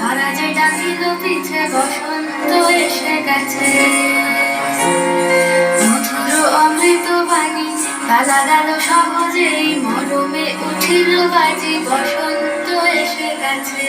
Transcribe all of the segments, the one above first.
হারা যে ডাকিল পিছে বসন্ত এসে গেছে। মধুর অমৃত বাণী গালা গেল সহজেই মরমে উঠিল বাজি, বসন্ত এসে গেছে।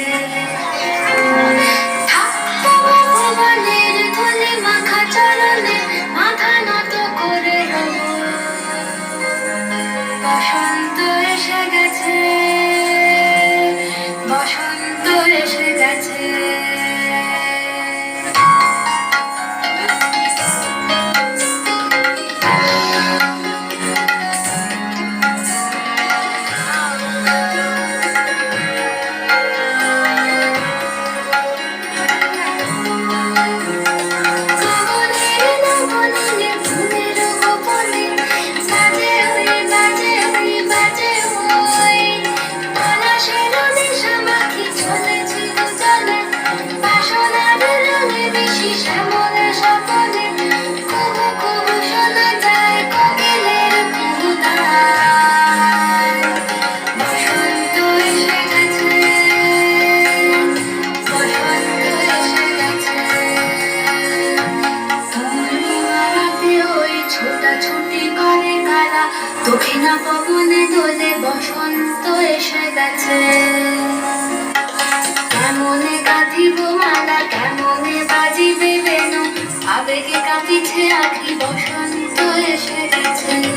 দক্ষিণা পবনে দোলে বসন্ত এসে গেছে। কেমনে কাঁদিব মালা, কেমনে বাজিবে বেনু? আবেগে কাঁপিছে আখি বসন্ত এসে গেছে।